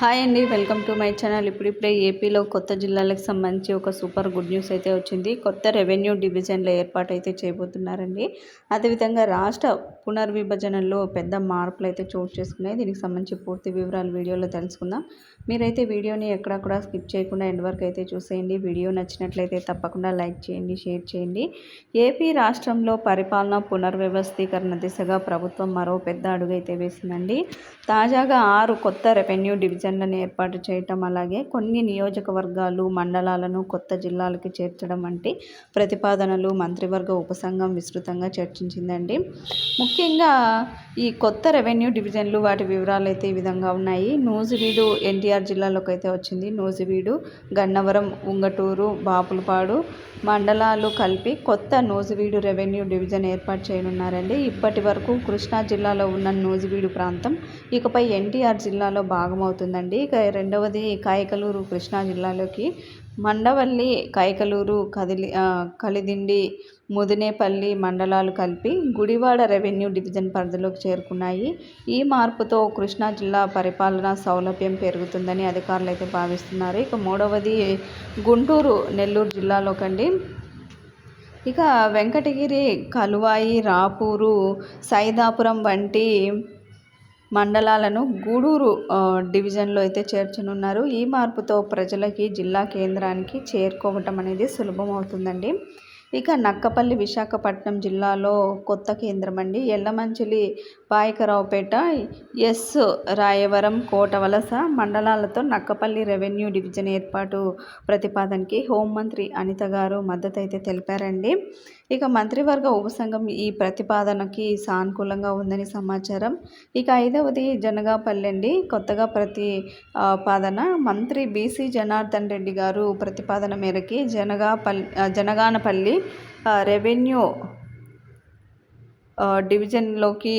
Hi అండి welcome to my channel. ఇప్పుడిప్పుడే ఏపీలో కొత్త జిల్లాలకు సంబంధించి ఒక సూపర్ గుడ్ న్యూస్ అయితే వచ్చింది. కొత్త రెవెన్యూ డివిజన్ల ఏర్పాటు అయితే చేయబోతున్నారండి. అదేవిధంగా రాష్ట్ర పునర్విభజనలో పెద్ద మార్పులు అయితే చోటు చేసుకున్నాయి. దీనికి సంబంధించి పూర్తి వివరాలు వీడియోలో తెలుసుకుందాం. మీరైతే వీడియోని ఎక్కడక్కడ స్కిప్ చేయకుండా ఎండ్ వరకు అయితే చూసేయండి. వీడియో నచ్చినట్లయితే తప్పకుండా లైక్ చేయండి షేర్ చేయండి. ఏపీ రాష్ట్రంలో పరిపాలన పునర్వ్యవస్థీకరణ దిశగా ప్రభుత్వం మరో పెద్ద అడుగు అయితే వేసిందండి. తాజాగా ఆరు కొత్త రెవెన్యూ డివిజన్లను ఏర్పాటు చేయటం అలాగే కొన్ని నియోజకవర్గాలు మండలాలను కొత్త జిల్లాలకి చేర్చడం వంటి ప్రతిపాదనలు మంత్రివర్గ ఉపసంఘం విస్తృతంగా చర్చించిందండి. ముఖ్యంగా ఈ కొత్త రెవెన్యూ డివిజన్లు వాటి వివరాలు అయితే ఈ విధంగా ఉన్నాయి. నూజివీడు ఎన్టీఆర్ జిల్లాలోకి అయితే వచ్చింది. నూజివీడు గన్నవరం ఉంగటూరు బాపులపాడు మండలాలు కలిపి కొత్త నూజివీడు రెవెన్యూ డివిజన్ ఏర్పాటు చేయనున్నారండి. ఇప్పటి వరకు కృష్ణా జిల్లాలో ఉన్న నూజివీడు ప్రాంతం ఇకపై ఎన్టీఆర్ జిల్లాలో భాగమవుతుందండి. ఇక రెండవది కాయకలూరు కృష్ణా జిల్లాలోకి మండవల్లి కైకలూరు కదిలి కలిదిండి ముదినేపల్లి మండలాలు కలిపి గుడివాడ రెవెన్యూ డివిజన్ పరిధిలోకి చేరుకున్నాయి. ఈ మార్పుతో కృష్ణా జిల్లా పరిపాలన సౌలభ్యం పెరుగుతుందని అధికారులు అయితే భావిస్తున్నారు. ఇక మూడవది గుంటూరు నెల్లూరు జిల్లాలోకండి. ఇక వెంకటగిరి కలువాయి రాపూరు సైదాపురం వంటి మండలాలను గూడూరు డివిజన్లో అయితే చేర్చనున్నారు. ఈ మార్పుతో ప్రజలకి జిల్లా కేంద్రానికి చేరుకోవటం అనేది సులభం అవుతుందండి ఇక నక్కపల్లి విశాఖపట్నం జిల్లాలో కొత్త కేంద్రం అండి. ఎల్లమంచిలి పాయకరావుపేట ఎస్ రాయవరం కోట వలస మండలాలతో నక్కపల్లి రెవెన్యూ డివిజన్ ఏర్పాటు ప్రతిపాదనకి హోంమంత్రి అనిత గారు మద్దతు అయితే తెలిపారండి. ఇక మంత్రివర్గ ఉపసంఘం ఈ ప్రతిపాదనకి సానుకూలంగా ఉందని సమాచారం. ఇక ఐదవది జనగాపల్లి అండి కొత్తగా ప్రతిపాదన మంత్రి బీసీ జనార్దన్ రెడ్డి గారు ప్రతిపాదన మేరకి జనగాపల్లి జనగానపల్లి రెవెన్యూ డివిజన్లోకి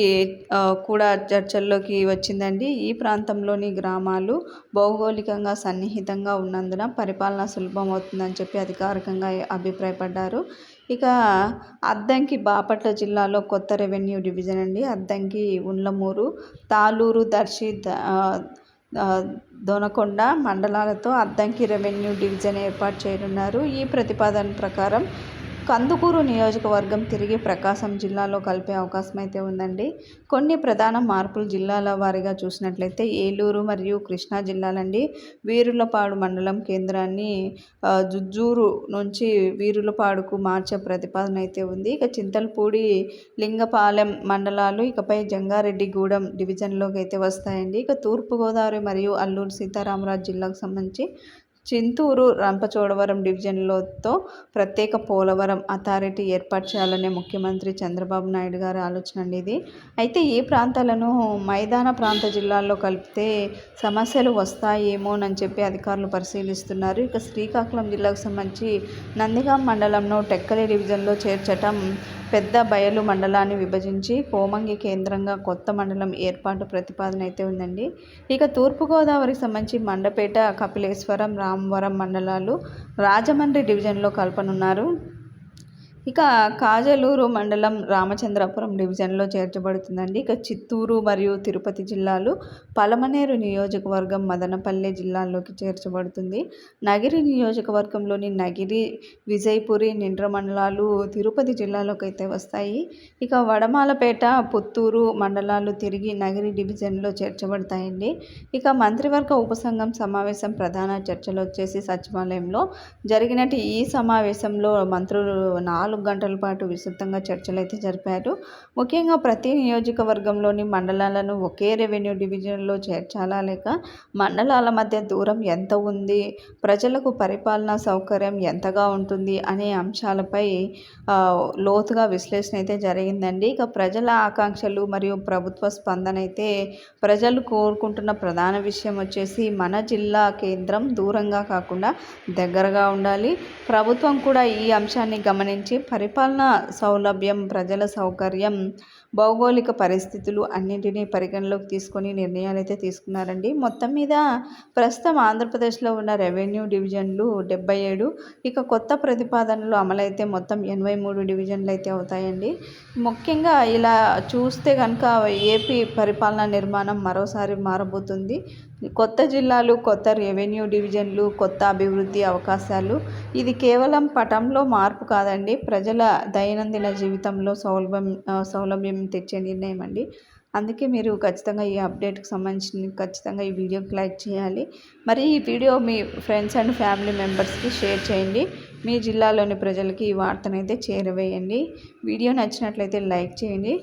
కూడా చర్చల్లోకి వచ్చిందండి. ఈ ప్రాంతంలోని గ్రామాలు భౌగోళికంగా సన్నిహితంగా ఉన్నందున పరిపాలన సులభం అవుతుందని చెప్పి అధికారికంగా అభిప్రాయపడ్డారు. ఇక అద్దంకి బాపట్ల జిల్లాలో కొత్త రెవెన్యూ డివిజన్ అండి. అద్దంకి ఉండ్లమూరు తాలూరు దర్శి దొనకొండ మండలాలతో అద్దంకి రెవెన్యూ డివిజన్ ఏర్పాటు చేయనున్నారు. ఈ ప్రతిపాదన ప్రకారం కందుకూరు నియోజకవర్గం తిరిగి ప్రకాశం జిల్లాలో కలిపే అవకాశం అయితే ఉందండి. కొన్ని ప్రధాన మార్పులు జిల్లాల వారీగా చూసినట్లయితే ఏలూరు మరియు కృష్ణా జిల్లాలండి. వీరులపాడు మండలం కేంద్రాన్ని జుజ్జూరు నుంచి వీరులపాడుకు మార్చే ప్రతిపాదన అయితే ఉంది. ఇక చింతలపూడి లింగపాలెం మండలాలు ఇకపై జంగారెడ్డిగూడెం డివిజన్లోకి అయితే వస్తాయండి. ఇక తూర్పుగోదావరి మరియు అల్లూరు సీతారామరాజు జిల్లాకు సంబంధించి చింతూరు రంపచోడవరం డివిజన్లతో ప్రత్యేక పోలవరం అథారిటీ ఏర్పాటు చేయాలనే ముఖ్యమంత్రి చంద్రబాబు నాయుడు గారి ఆలోచన అండి ఇది. అయితే ఈ ప్రాంతాలను మైదాన ప్రాంత జిల్లాల్లో కలిపితే సమస్యలు వస్తాయేమోనని చెప్పి అధికారులు పరిశీలిస్తున్నారు. ఇక శ్రీకాకుళం జిల్లాకు సంబంధించి నందిగాం మండలంలో టెక్కలి డివిజన్లో చేర్చటం పెద్ద బయలు మండలాన్ని విభజించి కోమంగి కేంద్రంగా కొత్త మండలం ఏర్పాటు ప్రతిపాదన అయితే ఉందండి. ఇక తూర్పుగోదావరికి సంబంధించి మండపేట కపిలేశ్వరం రామవరం మండలాలు రాజమండ్రి డివిజన్లో కలపనున్నారు. ఇక కాజలూరు మండలం రామచంద్రపురం డివిజన్లో చేర్చబడుతుందండి. ఇక చిత్తూరు మరియు తిరుపతి జిల్లాలు పలమనేరు నియోజకవర్గం మదనపల్లె జిల్లాల్లోకి చేర్చబడుతుంది. నగిరి నియోజకవర్గంలోని నగిరి విజయపురి నిండ్ర మండలాలు తిరుపతి జిల్లాలోకి అయితే వస్తాయి. ఇక వడమాలపేట పుత్తూరు మండలాలు తిరిగి నగిరి డివిజన్లో చేర్చబడతాయండి. ఇక మంత్రివర్గ ఉపసంఘం సమావేశం ప్రధాన చర్చలు వచ్చేసి సచివాలయంలో జరిగినట్టు ఈ సమావేశంలో మంత్రులు నాలుగు నాలుగు గంటల పాటు విస్తృతంగా చర్చలు అయితే జరిపారు. ముఖ్యంగా ప్రతి నియోజకవర్గంలోని మండలాలను ఒకే రెవెన్యూ డివిజన్లో చేర్చాలా లేక మండలాల మధ్య దూరం ఎంత ఉంది ప్రజలకు పరిపాలనా సౌకర్యం ఎంతగా ఉంటుంది అనే అంశాలపై లోతుగా విశ్లేషణ అయితే జరిగిందండి. ఇక ప్రజల ఆకాంక్షలు మరియు ప్రభుత్వ స్పందన అయితే ప్రజలు కోరుకుంటున్న ప్రధాన విషయం వచ్చేసి మన జిల్లా కేంద్రం దూరంగా కాకుండా దగ్గరగా ఉండాలి. ప్రభుత్వం కూడా ఈ అంశాన్ని గమనించి పరిపాలన సౌలభ్యం ప్రజల సౌకర్యం భౌగోళిక పరిస్థితులు అన్నింటినీ పరిగణలోకి తీసుకొని నిర్ణయాలు అయితే తీసుకున్నారండి. మొత్తం మీద ప్రస్తుతం ఆంధ్రప్రదేశ్లో ఉన్న రెవెన్యూ డివిజన్లు డెబ్బై ఏడు. ఇక కొత్త ప్రతిపాదనలు అమలైతే మొత్తం ఎనభై మూడు డివిజన్లు అయితే అవుతాయండి. ముఖ్యంగా ఇలా చూస్తే కనుక ఏపీ పరిపాలన నిర్మాణం మరోసారి మారబోతుంది. కొత్త జిల్లాలు కొత్త రెవెన్యూ డివిజన్లు కొత్త అభివృద్ధి అవకాశాలు. ఇది కేవలం పటంలో మార్పు కాదండి. ప్రజల దైనందిన జీవితంలో సౌలభ్యం సౌలభ్యం తెచ్చే నిర్ణయం అండి. అందుకే మీరు ఖచ్చితంగా ఈ అప్డేట్కి సంబంధించిన ఖచ్చితంగా ఈ వీడియోకి లైక్ చేయాలి. మరి ఈ వీడియో మీ ఫ్రెండ్స్ అండ్ ఫ్యామిలీ మెంబర్స్కి షేర్ చేయండి. మీ జిల్లాలోని ప్రజలకి ఈ వార్తనైతే చేరవేయండి. వీడియో నచ్చినట్లయితే లైక్ చేయండి.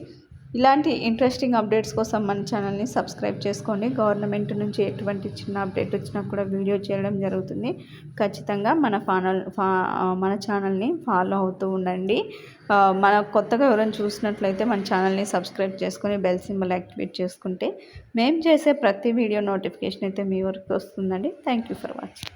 ఇలాంటి ఇంట్రెస్టింగ్ అప్డేట్స్ కోసం మన ఛానల్ని సబ్స్క్రైబ్ చేసుకోండి. గవర్నమెంట్ నుంచి ఎటువంటి చిన్న అప్డేట్ వచ్చినా కూడా వీడియో చేయడం జరుగుతుంది. ఖచ్చితంగా మన ఫానల్ ఫా మన ఛానల్ని ఫాలో అవుతూ ఉండండి. మన కొత్తగా ఎవరైనా చూసినట్లయితే మన ఛానల్ని సబ్స్క్రైబ్ చేసుకొని బెల్ సింబల్ యాక్టివేట్ చేసుకుంటే మేము చేసే ప్రతి వీడియో నోటిఫికేషన్ అయితే మీ వరకు వస్తుందండి. Thank you for watching